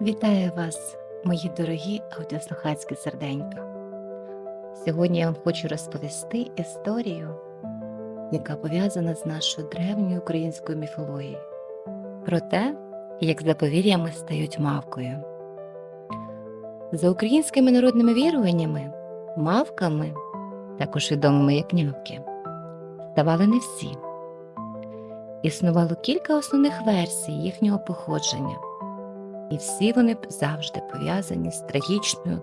Вітаю вас, мої дорогі аудіослухацькі серденька. Сьогодні я вам хочу розповісти історію, яка пов'язана з нашою древньою українською міфологією, про те, як за повір'ями стають мавкою. За українськими народними віруваннями, мавками, також відомими як нявки, ставали не всі. Існувало кілька основних версій їхнього походження. І всі вони завжди пов'язані з трагічною,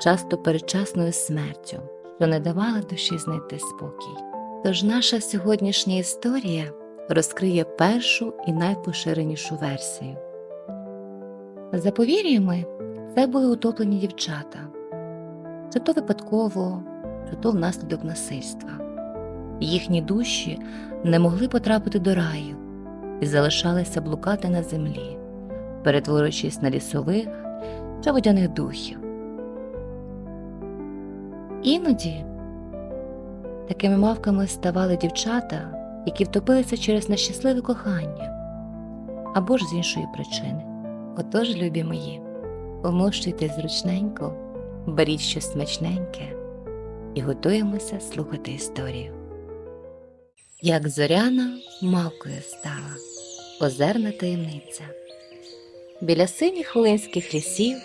часто передчасною смертю, що не давала душі знайти спокій. Тож наша сьогоднішня історія розкриє першу і найпоширенішу версію. За повір'ями, це були утоплені дівчата, чи то випадково, чи то внаслідок насильства. Їхні душі не могли потрапити до раю і залишалися блукати на землі перетворюючись на лісових чи водяних духів. Іноді такими мавками ставали дівчата, які втопилися через нещасливе кохання або ж з іншої причини. Отож, любі мої, помощуйте зручненько, беріть щось смачненьке і готуємося слухати історію. Як зоряна мавкою стала озерна таємниця біля синіх волинських лісів,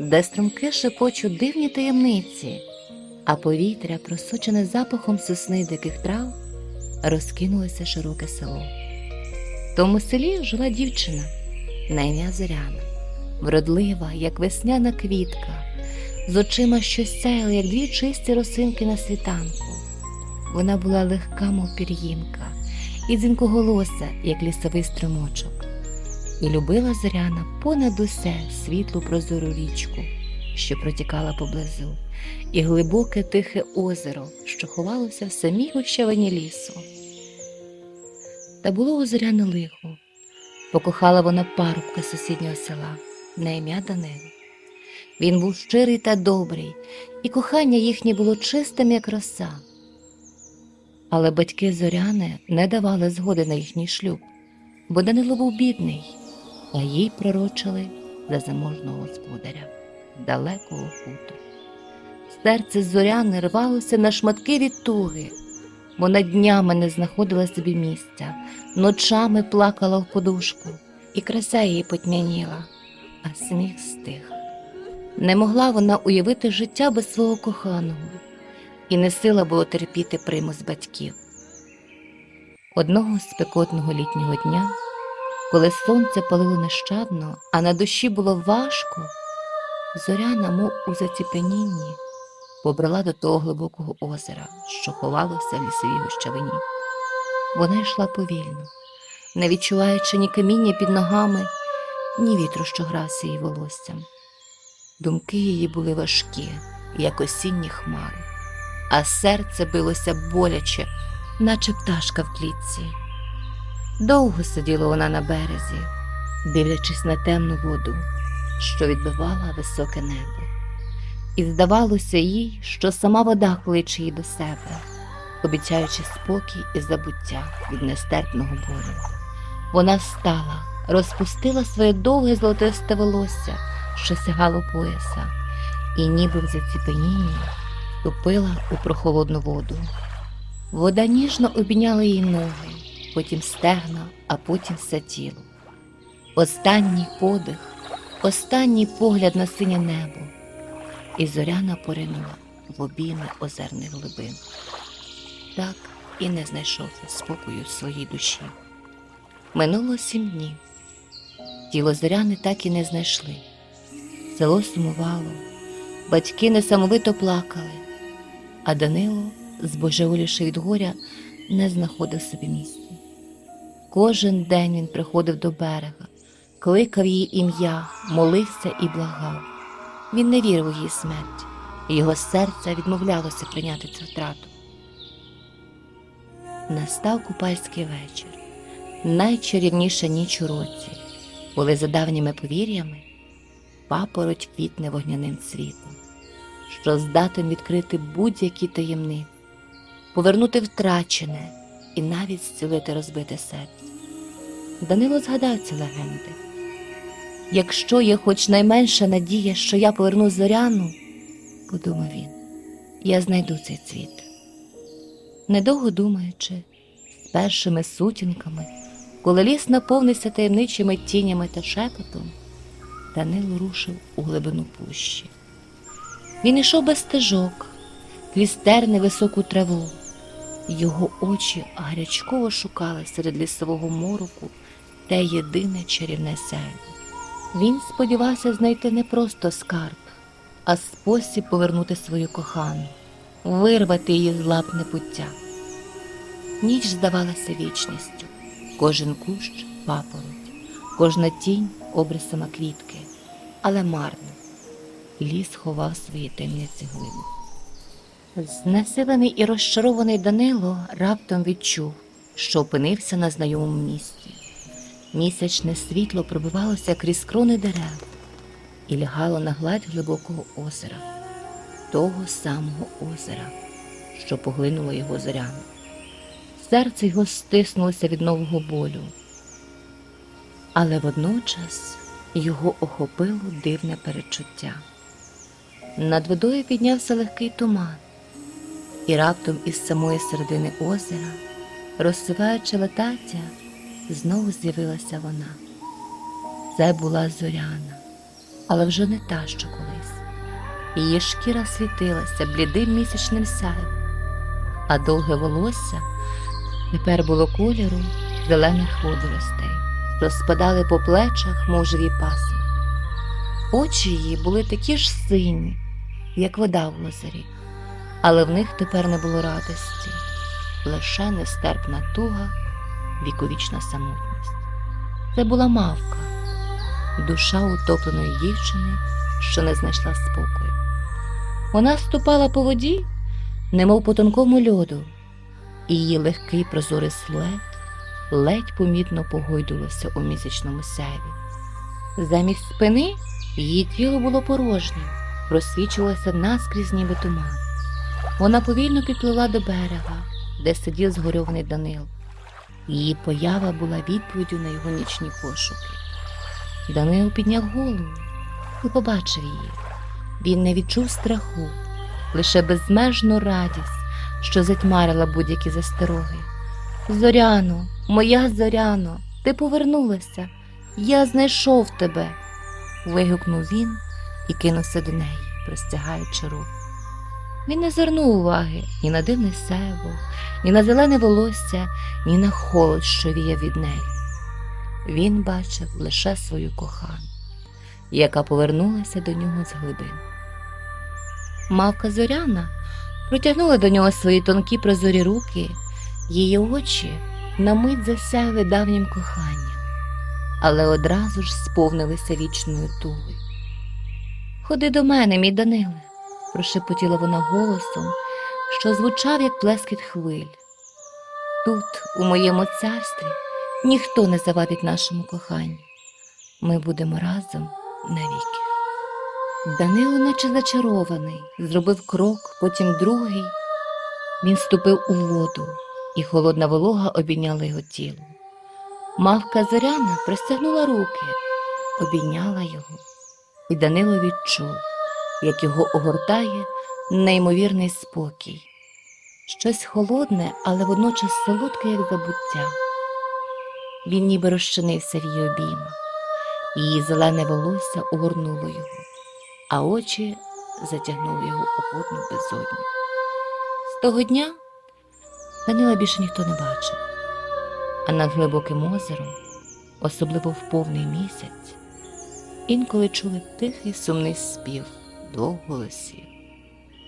де струмки шепочуть дивні таємниці, а повітря, просочене запахом сосни диких трав, розкинулося широке село. В тому селі жила дівчина на ім'я Зоряна, вродлива, як весняна квітка, з очима, що сяяли, як дві чисті росинки на світанку. Вона була легка, мов пір'їнка, і дзвінкоголоса, як лісовий струмочок і любила зоряна понад усе світлу прозору річку, що протікала поблизу, і глибоке тихе озеро, що ховалося в самій гущавині лісу. Та було у зоряне лихо, покохала вона парубка сусіднього села на ім'я Данило. Він був щирий та добрий, і кохання їхнє було чистим, як роса. Але батьки зоряни не давали згоди на їхній шлюб, бо Данило був бідний а їй пророчили за заможного господаря далекого хутору. Серце зоряни рвалося на шматки від туги, вона днями не знаходила собі місця, ночами плакала в подушку, і краса її потьмяніла, а сміх стих. Не могла вона уявити життя без свого коханого, і не сила було терпіти примус батьків. Одного спекотного літнього дня коли сонце палило нещадно, а на душі було важко, зоряна, мов у заціпенінні, побрала до того глибокого озера, що ховалося в лісовій гущавині. Вона йшла повільно, не відчуваючи ні каміння під ногами, ні вітру, що грався її волоссям. Думки її були важкі, як осінні хмари, а серце билося боляче, наче пташка в клітці. Довго сиділа вона на березі, дивлячись на темну воду, що відбивала високе небо, і здавалося їй, що сама вода кличе її до себе, обіцяючи спокій і забуття від нестерпного болю. Вона встала, розпустила своє довге золотисте волосся, що сягало пояса, і, ніби в заціпенінні, вступила у прохолодну воду. Вода ніжно обійняла її ноги потім стегна, а потім все тіло. Останній подих, останній погляд на синє небо, і зоряна поринула в обійми озерних глибин. Так і не знайшовся спокою в своїй душі. Минуло сім днів. Тіло зоряни так і не знайшли. Село сумувало, батьки несамовито плакали, а Данило, збожеволівши від горя, не знаходив собі місця. Кожен день він приходив до берега, кликав її ім'я, молився і благав. Він не вірив у її смерть, і його серце відмовлялося прийняти цю втрату. Настав купальський вечір, найчарівніша ніч у році, коли за давніми повір'ями папороть квітне вогняним цвітом, що здатен відкрити будь-які таємниці, повернути втрачене і навіть зцілити розбите серце. Данило згадав ці легенди. Якщо є хоч найменша надія, що я поверну зоряну, подумав він, я знайду цей цвіт. Недовго думаючи, з першими сутінками, коли ліс наповнився таємничими тінями та шепотом, Данило рушив у глибину пущі. Він йшов без стежок, крізь терни високу траву. Його очі гарячково шукали серед лісового мороку те єдине чарівне сяйво. Він сподівався знайти не просто скарб, а спосіб повернути свою кохану, вирвати її з лап небуття. Ніч здавалася вічністю, кожен кущ папороть, кожна тінь обрисами квітки, але марно. Ліс ховав свої темниці глибу. Знесилений і розчарований Данило раптом відчув, що опинився на знайомому місці. Місячне світло пробивалося крізь крони дерев і лягало на гладь глибокого озера, того самого озера, що поглинуло його зоряну. Серце його стиснулося від нового болю, але водночас його охопило дивне перечуття. Над водою піднявся легкий туман, і раптом із самої середини озера, розсиваючи летаття, знову з'явилася вона. Це була зоряна, але вже не та, що колись. Її шкіра світилася блідим місячним сяйвом, а довге волосся тепер було кольору зелених водоростей, що спадали по плечах, мов живі пасми. Очі її були такі ж сині, як вода в озері, але в них тепер не було радості, лише нестерпна туга, віковічна самотність. Це була мавка, душа утопленої дівчини, що не знайшла спокою. Вона ступала по воді, немов по тонкому льоду, і її легкий прозорий силует ледь помітно погойдувався у місячному сяйві. Замість спини її тіло було порожнім, просвічувалося наскрізь ніби туман. Вона повільно підпливла до берега, де сидів згорьований Данил. Її поява була відповіддю на його нічні пошуки. Данил підняв голову і побачив її. Він не відчув страху, лише безмежну радість, що затьмарила будь-які застероги. Зоряно, моя зоряно, ти повернулася, я знайшов тебе. вигукнув він і кинувся до неї, простягаючи руку. Він не звернув уваги ні на дивне сяйво, ні на зелене волосся, ні на холод, що віяв від неї. Він бачив лише свою кохану, яка повернулася до нього з глибин. Мавка зоряна протягнула до нього свої тонкі прозорі руки, її очі на мить засяяли давнім коханням, але одразу ж сповнилися вічною тугою. Ходи до мене, мій Даниле, прошепотіла вона голосом, що звучав, як плескіт хвиль. Тут, у моєму царстві, ніхто не завадить нашому коханню. Ми будемо разом навіки. Данило, наче зачарований, зробив крок, потім другий. Він ступив у воду, і холодна волога обійняла його тіло. Мавка зоряна простягнула руки, обійняла його, і Данило відчув, як його огортає неймовірний спокій. Щось холодне, але водночас солодке, як забуття. Він ніби розчинився в її обіймах, її зелене волосся огорнуло його, а очі затягнули його у водну безодню. З того дня Данила більше ніхто не бачив, а над глибоким озером, особливо в повний місяць, інколи чули тихий сумний спів двох голосів,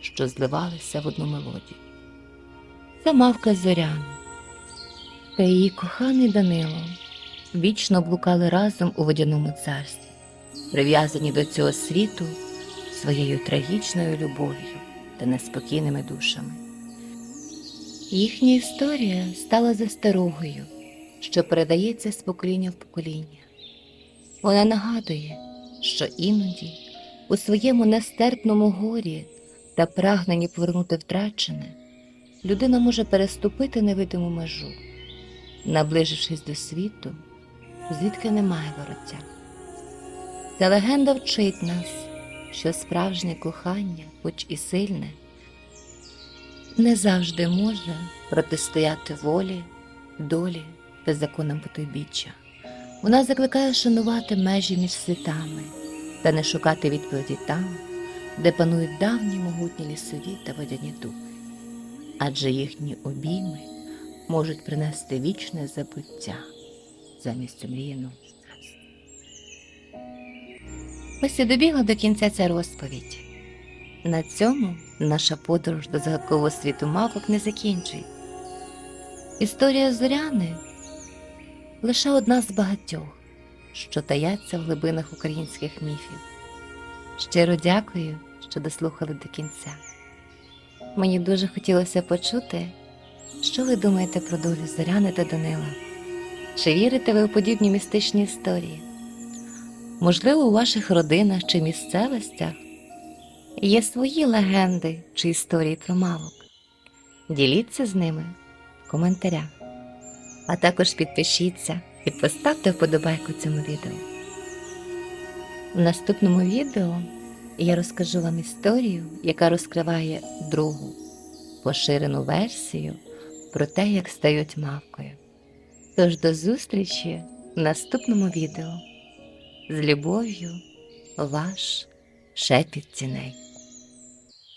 що зливалися в одну мелодію. Це мавка зоряна та її коханий Данило вічно блукали разом у водяному царстві, прив'язані до цього світу своєю трагічною любов'ю та неспокійними душами. Їхня історія стала засторогою, що передається з покоління в покоління. Вона нагадує, що іноді у своєму нестерпному горі та прагненні повернути втрачене, людина може переступити невидиму межу, наближившись до світу, звідки немає вороття. Ця легенда вчить нас, що справжнє кохання, хоч і сильне, не завжди може протистояти волі, долі та законам потойбіччя. Вона закликає шанувати межі між світами та не шукати відповіді там, де панують давні могутні лісові та водяні дуби, адже їхні обійми можуть принести вічне забуття замість омріяного щастя. Ось і добігла до кінця ця розповідь. На цьому наша подорож до загадкового світу мавок не закінчує. Історія Зоряни лише одна з багатьох, що таяться в глибинах українських міфів. Щиро дякую, що дослухали до кінця. Мені дуже хотілося почути, що ви думаєте про долю Зоряни та Данила. Чи вірите ви у подібні містичні історії? Можливо, у ваших родинах чи місцевостях є свої легенди чи історії про мавок. Діліться з ними в коментарях. А також підпишіться і поставте вподобайку цьому відео. В наступному відео я розкажу вам історію, яка розкриває другу поширену версію про те, як стають мавкою. Тож до зустрічі в наступному відео. З любов'ю, ваш шепіт тіней.